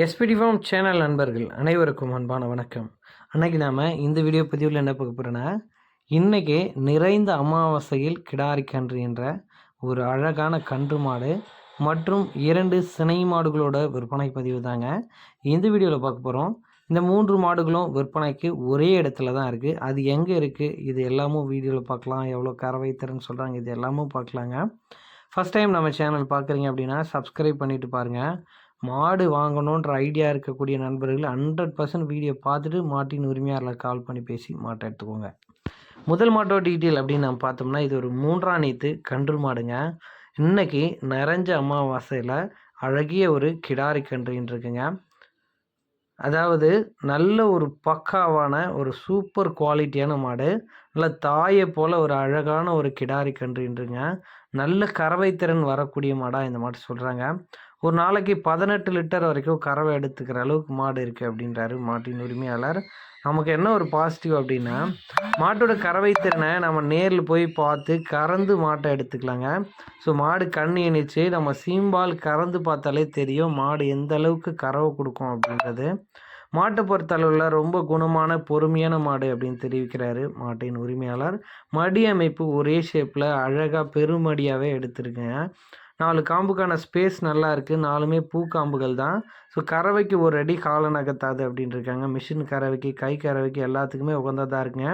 SPD form channel நண்பர்கள் அனைவருக்கும் அன்பான வணக்கம். அன்னைக்கு நாம் இந்த வீடியோ பதிவில் என்ன பார்க்க போகிறோன்னா இன்றைக்கி நிறைந்த அமாவாசையில் கிடாரி கன்று என்ற ஒரு அழகான கன்று மாடு மற்றும் இரண்டு சினை மாடுகளோட விற்பனை பதிவு தாங்க. இந்த வீடியோவில் பார்க்க போகிறோம் இந்த மூன்று மாடுகளும் விற்பனைக்கு ஒரே இடத்துல தான் இருக்குது அது எங்கே இருக்குது இது எல்லாமும் வீடியோவில் பார்க்கலாம். எவ்வளோ கறவை சொல்கிறாங்க இது எல்லாமும் பார்க்கலாங்க. ஃபஸ்ட் டைம் நம்ம சேனல் பார்க்குறீங்க அப்படின்னா சப்ஸ்கிரைப் பண்ணிவிட்டு பாருங்கள் மாடு வாங்கணுன்ற ஐடியா இருக்கக்கூடிய நண்பர்கள் ஹண்ட்ரட் பர்சன்ட் வீடியோ பார்த்துட்டு மாட்டின் உரிமையாளர் கால் பண்ணி பேசி மாட்டை எடுத்துக்கோங்க. முதல் மாட்டோட டீட்டெயில் அப்படின்னு நம்ம பார்த்தோம்னா இது ஒரு மூன்றாம் நீத்து கன்று மாடுங்க. இன்னைக்கு நிறைஞ்ச அமாவாசையில் அழகிய ஒரு கிடாரி கன்றுன்னு இருக்குங்க. அதாவது நல்ல ஒரு பக்காவான ஒரு சூப்பர் குவாலிட்டியான மாடு. நல்ல தாயை போல் ஒரு அழகான ஒரு கிடாரி கன்றுன்றுங்க. நல்ல கறவை திறன் வரக்கூடிய மாடாக இந்த மாடு சொல்கிறாங்க ஒரு நாளைக்கு பதினெட்டு லிட்டர் வரைக்கும் கறவை எடுத்துக்கிற அளவுக்கு மாடு இருக்குது அப்படின்றாரு மாட்டின் உரிமையாளர். நமக்கு என்ன ஒரு பாசிட்டிவ் அப்படின்னா மாட்டோட கறவை திறனை நம்ம நேரில் போய் பார்த்து கறந்து மாட்டை எடுத்துக்கலாங்க. ஸோ மாடு கண் இணைச்சு நம்ம சீம்பால் கறந்து பார்த்தாலே தெரியும் மாடு எந்த அளவுக்கு கறவை கொடுக்கும் அப்படின்றது. மாட்டை பொறுத்தளவில் ரொம்ப குணமான பொறுமையான மாடு அப்படின்னு தெரிவிக்கிறாரு மாட்டின் உரிமையாளர். மடி அமைப்பு ஒரே ஷேப்பில் அழகாக பெருமடியாகவே எடுத்திருக்கேன் நாலு காம்புக்கான ஸ்பேஸ் நல்லா இருக்குது நாலுமே பூக்காம்புகள் தான். ஸோ கறவைக்கு ஒரு அடி காலை நகர்த்தாது அப்படின்னு இருக்காங்க மிஷின் கறவைக்கு கை கறவைக்கு எல்லாத்துக்குமே உகந்ததாக இருக்குங்க.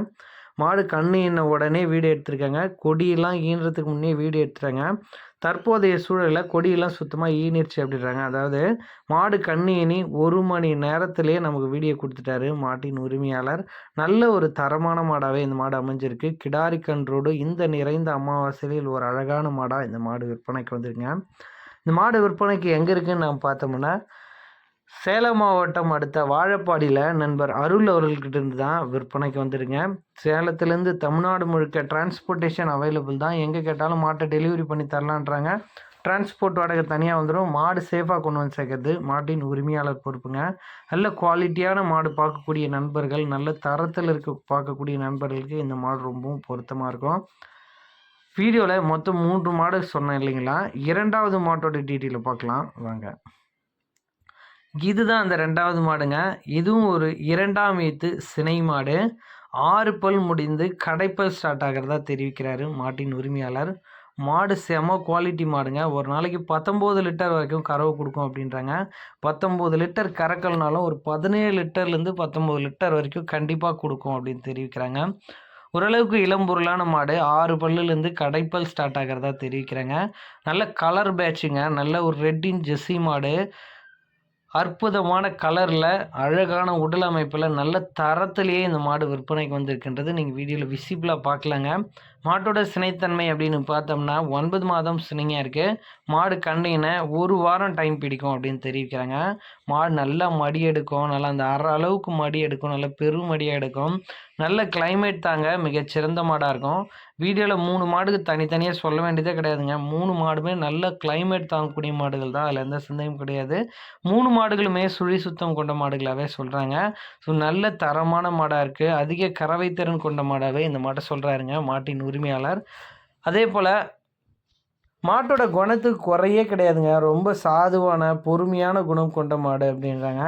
மாடு கண்ணு என்ன உடனே வீடு எடுத்திருக்காங்க. கொடியெல்லாம் ஈன்றதுக்கு முன்னே வீடு எடுத்துட்டாங்க. தற்போதைய சூழலில் கொடியெல்லாம் சுத்தமாக ஈனிருச்சு அப்படின்றாங்க. அதாவது மாடு கண்ணு ஒரு மணி நேரத்திலேயே நமக்கு வீடியோ கொடுத்துட்டாரு மாட்டின் உரிமையாளர். நல்ல ஒரு தரமான மாடாகவே இந்த மாடு அமைஞ்சிருக்கு. கிடாரி கன்றோடு இந்த நிறைந்த அமாவாசையில் ஒரு அழகான மாடாக இந்த மாடு விற்பனைக்கு வந்துருங்க இந்த மாடு விற்பனைக்கு எங்கே இருக்குன்னு நம்ம பார்த்தோம்னா சேலம் மாவட்டம் அடுத்த வாழப்பாடியில் நண்பர் அருள் அவர்கள்கிட்ட இருந்து தான் விற்பனைக்கு வந்துடுங்க சேலத்துலேருந்து தமிழ்நாடு முழுக்க டிரான்ஸ்போர்ட்டேஷன் அவைலபிள் தான். எங்கே கேட்டாலும் மாட்டை டெலிவரி பண்ணி தரலான்றாங்க. டிரான்ஸ்போர்ட் வாடகை தனியாக வந்துடும் மாடு சேஃபாக கொண்டு வந்து சேர்க்கறது மாட்டின் உரிமையாளர் பொறுப்புங்க. நல்ல குவாலிட்டியான மாடு பார்க்கக்கூடிய நண்பர்கள் நல்ல தரத்தில் இருக்க பார்க்கக்கூடிய நண்பர்களுக்கு இந்த மாடு ரொம்பவும் பொருத்தமாக இருக்கும். வீடியோவில் மொத்தம் மூன்று மாடு சொன்னேன் இல்லைங்களா? இரண்டாவது மாட்டோட டீட்டெயிலை பார்க்கலாம். வாங்க. இதுதான் அந்த ரெண்டாவது மாடுங்க. இதுவும் ஒரு இரண்டாம் ஈத்து சினை மாடு. ஆறு பல் முடிந்து கடைப்பல் ஸ்டார்ட் ஆகிறதா தெரிவிக்கிறாரு மாட்டின் உரிமையாளர். மாடு செம குவாலிட்டி மாடுங்க. ஒரு நாளைக்கு பத்தொம்போது லிட்டர் வரைக்கும் கறவை கொடுக்கும் அப்படின்றாங்க. பத்தொம்போது லிட்டர் கறக்கலனாலும் ஒரு பதினேழு லிட்டர்லேருந்து பத்தொம்போது லிட்டர் வரைக்கும் கண்டிப்பாக கொடுக்கும் அப்படின்னு தெரிவிக்கிறாங்க. ஓரளவுக்கு இளம்பொருளான மாடு. ஆறு பல்லுலேருந்து கடைப்பல் ஸ்டார்ட் ஆகிறதா தெரிவிக்கிறாங்க. நல்ல கலர் பேட்சுங்க நல்ல ஒரு ரெட்டின் ஜெஸ்ஸி மாடு. அற்புதமான கலரில் அழகான உடல் அமைப்பில் நல்ல தரத்திலேயே இந்த மாடு விற்பனைக்கு வந்திருக்கின்றது. நீங்கள் வீடியோவில் விசிபிளாக பார்க்கலாங்க. மாட்டோட சினைத்தன்மை அப்படின்னு பார்த்தோம்னா ஒன்பது மாதம் சினைங்க இருக்குது மாடு கண்டிங்கன்னா ஒரு வாரம் டைம் பிடிக்கும் அப்படின்னு தெரிவிக்கிறாங்க. மாடு நல்லா மடி எடுக்கும். நல்லா அந்த அரை அளவுக்கு மடி எடுக்கும். நல்லா பெரும் மடியாக எடுக்கும். நல்ல கிளைமேட் தாங்க மிகச்சிறந்த மாடாக இருக்கும். வீடியோவில் மூணு மாடுக்கு தனித்தனியாக சொல்ல வேண்டியதே கிடையாதுங்க. மூணு மாடுமே நல்ல கிளைமேட் தாங்கக்கூடிய மாடுகள் தான். அதில் எந்த சிந்தையும் கிடையாது. மூணு மாடுகளுமே சுழி சுத்தம் கொண்ட மாடுகளாகவே சொல்கிறாங்க ஸோ நல்ல தரமான மாடாக இருக்குது அதிக கறவை திறன் கொண்ட மாடாகவே இந்த மாட்டை சொல்கிறாருங்க மாட்டின் உரிமையாளர். அதே போல் மாட்டோட குணத்துக்கு குறையே கிடையாதுங்க. ரொம்ப சாதுவான பொறுமையான குணம் கொண்ட மாடு அப்படின்றாங்க.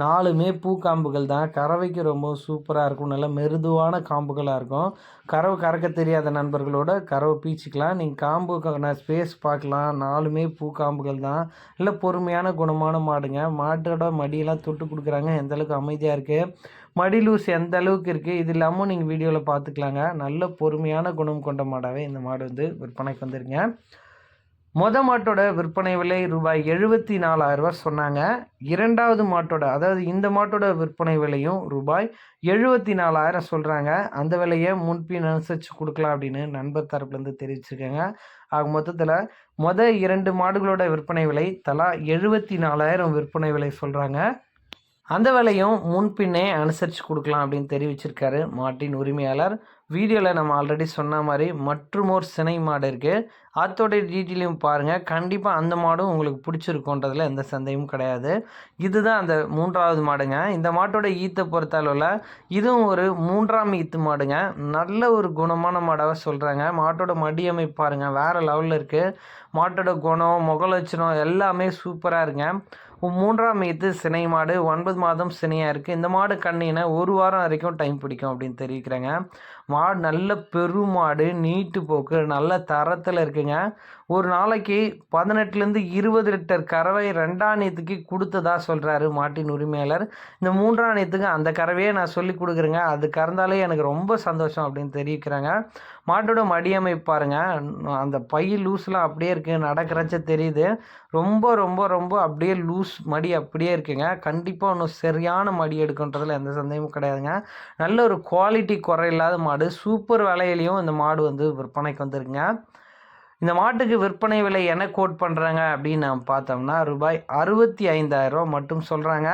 நாலுமே பூக்காம்புகள் தான். கறவைக்கு ரொம்ப சூப்பராக இருக்கும். நல்ல மெருதுவான காம்புகளாக இருக்கும். கறவை கறக்க தெரியாத நண்பர்களோட கறவை பீச்சிக்கலாம். நீங்கள் காம்புக்கான ஸ்பேஸ் பார்க்கலாம். நாலுமே பூக்காம்புகள் தான். நல்ல பொறுமையான குணமான மாடுங்க. மாட்டோட மடியெல்லாம் தொட்டு கொடுக்குறாங்க. எந்த அளவுக்கு அமைதியாக இருக்குது மடி லூஸ் எந்த அளவுக்கு இருக்குது இது இல்லாமல் நீங்கள் வீடியோவில் பார்த்துக்கலாங்க நல்ல பொறுமையான குணம் கொண்ட மாடாகவே இந்த மாடு வந்து விற்பனைக்கு வந்துருங்க மொத மாட்டோட விற்பனை விலை ரூபாய் எழுபத்தி நாலாயிரரூபா சொன்னாங்க. இரண்டாவது மாட்டோட அதாவது இந்த மாட்டோட விற்பனை விலையும் ரூபாய் எழுபத்தி நாலாயிரம் சொல்கிறாங்க அந்த விலையை முன்பின் அனுசரித்து கொடுக்கலாம் அப்படின்னு நண்பர் தரப்புலேருந்து தெரிவிச்சிருக்காங்க. ஆக மொத்தத்தில் மொதல் இரண்டு மாடுகளோட விற்பனை விலை தலா எழுபத்தி நாலாயிரம் விற்பனை விலை சொல்கிறாங்க அந்த வேலையும் முன்பின்னே அனுசரித்து கொடுக்கலாம் அப்படின்னு தெரிவிச்சிருக்காரு மாட்டின் உரிமையாளர். வீடியோவில் நம்ம ஆல்ரெடி சொன்ன மாதிரி மற்றுமோர் சினை மாடு இருக்குது அதோடைய டீட்டெயிலையும் பாருங்கள் கண்டிப்பாக அந்த மாடும் உங்களுக்கு பிடிச்சிருக்கோன்றதில் எந்த சந்தேகமும் கிடையாது. இதுதான் அந்த மூன்றாவது மாடுங்க. இந்த மாட்டோட ஈத்தை பொறுத்தளவில் இதுவும் ஒரு மூன்றாம் ஈத்து மாடுங்க. நல்ல ஒரு குணமான மாடாக சொல்கிறாங்க மாட்டோட மடியமை பாருங்கள் வேறு லெவலில் இருக்குது மாட்டோட குணம் முகலட்சணம் எல்லாமே சூப்பராக இருங்க மூன்றாம் மீது சினை மாடு ஒன்பது மாதம் சினையாக இருக்குது இந்த மாடு கண்ணினா ஒரு வாரம் வரைக்கும் டைம் பிடிக்கும் அப்படின்னு தெரிவிக்கிறாங்க. மாடு நல்ல பெருமாடு நீட்டு போக்கு நல்ல தரத்தில் இருக்குங்க. ஒரு நாளைக்கு பதினெட்டுலேருந்து இருபது லிட்டர் கறவை ரெண்டாணியத்துக்கு கொடுத்ததா சொல்கிறாரு மாட்டின் உரிமையாளர். இந்த மூன்றாணியத்துக்கு அந்த கறவையே நான் சொல்லி கொடுக்குறேங்க. அது கறந்தாலே எனக்கு ரொம்ப சந்தோஷம் அப்படின்னு தெரிவிக்கிறாங்க. மாட்டோட மடியமைப்பு பாருங்க. அந்த பை லூஸ்லாம் அப்படியே இருக்குது நடக்கிறச்ச தெரியுது. ரொம்ப ரொம்ப ரொம்ப அப்படியே லூஸ் மடி அப்படியே இருக்குங்க. கண்டிப்பாக ஒன்றும் சரியான மடி எடுக்குன்றதுல எந்த சந்தேகமும் கிடையாதுங்க. நல்ல ஒரு குவாலிட்டி குறையில்லாத மாடு. சூப்பர் விலையிலையும் இந்த மாடு வந்து விற்பனைக்கு வந்துருக்குங்க. இந்த மாட்டுக்கு விற்பனை விலை என்ன கோட் பண்ணுறாங்க அப்படின்னு நம்ம பார்த்தோம்னா ரூபாய் அறுபத்தி ஐந்தாயிரரூவா மட்டும் சொல்கிறாங்க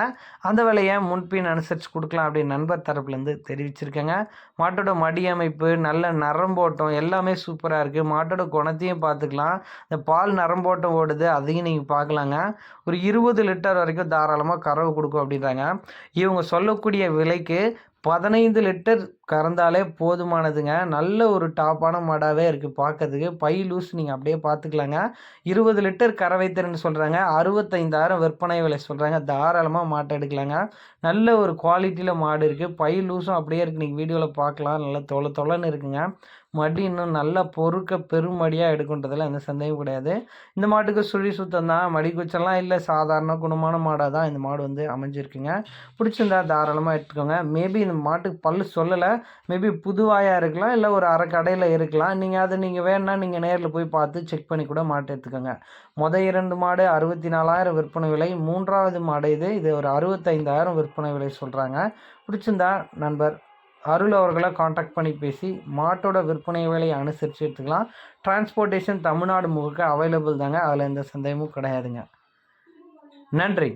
அந்த விலையை முன்பின் அனுசரித்து கொடுக்கலாம் அப்படின்னு நண்பர் தரப்புலேருந்து தெரிவிச்சிருக்கேங்க. மாட்டோட மடி அமைப்பு நல்ல நரம்போட்டம் எல்லாமே சூப்பராக இருக்குது மாட்டோட குணத்தையும் பார்த்துக்கலாம். இந்த பால் நரம்போட்டம் ஓடுது அதையும் நீங்கள் பார்க்கலாங்க. ஒரு இருபது லிட்டர் வரைக்கும் தாராளமாக கறவை கொடுக்கும் அப்படின்றாங்க. இவங்க சொல்லக்கூடிய விலைக்கு பதினைந்து லிட்டர் கறந்தாலே போதுமானதுங்க. நல்ல ஒரு டாப்பான மாடாகவே இருக்குது பார்க்கறதுக்கு பை லூஸ் நீங்கள் அப்படியே பார்த்துக்கலாங்க இருபது லிட்டர் கறவை திறன் சொல்கிறாங்க அறுபத்தைந்தாயிரம் விற்பனை விலை சொல்கிறாங்க தாராளமாக மாட்டை எடுக்கலாங்க. நல்ல ஒரு குவாலிட்டியில் மாடு இருக்குது பை லூஸும் அப்படியே இருக்குது நீங்கள் வீடியோவில் பார்க்கலாம் நல்லா தொலை தொலைன்னு இருக்குங்க. மடி இன்னும் நல்லா பொறுக்க பெருமடியாக எடுக்குன்றதில் எந்த சந்தேகம் கிடையாது. இந்த மாட்டுக்கு சுழி சுத்தம் தான். மடி குச்செல்லாம் இல்லை. சாதாரண குணமான மாடாக தான் இந்த மாடு வந்து அமைஞ்சிருக்குங்க. பிடிச்சிருந்தா தாராளமாக எடுத்துக்கோங்க. மேபி இந்த மாட்டுக்கு பல் சொல்லலை. மேபி புதுவாயாக இருக்கலாம் இல்லை ஒரு அரை கடையில் இருக்கலாம். நீங்கள் அதை நீங்கள் வேணால் நீங்கள் நேரில் போய் பார்த்து செக் பண்ணி கூட மாட்டு எடுத்துக்கோங்க. மொதல் இரண்டு மாடு அறுபத்தி நாலாயிரம் விற்பனை விலை மூன்றாவது மாடு இது இது ஒரு அறுபத்தைந்தாயிரம் விற்பனை விலை சொல்கிறாங்க பிடிச்சிருந்தா நண்பர் அருள் அவர்களை காண்டாக்ட் பண்ணி பேசி மாட்டோட விற்பனை விலையை அனுசரித்து எடுத்துக்கலாம். டிரான்ஸ்போர்ட்டேஷன் தமிழ்நாடு முழுக்க அவைலபிள் தாங்க. அதில் எந்த சந்தேகமும் கிடையாதுங்க. நன்றி.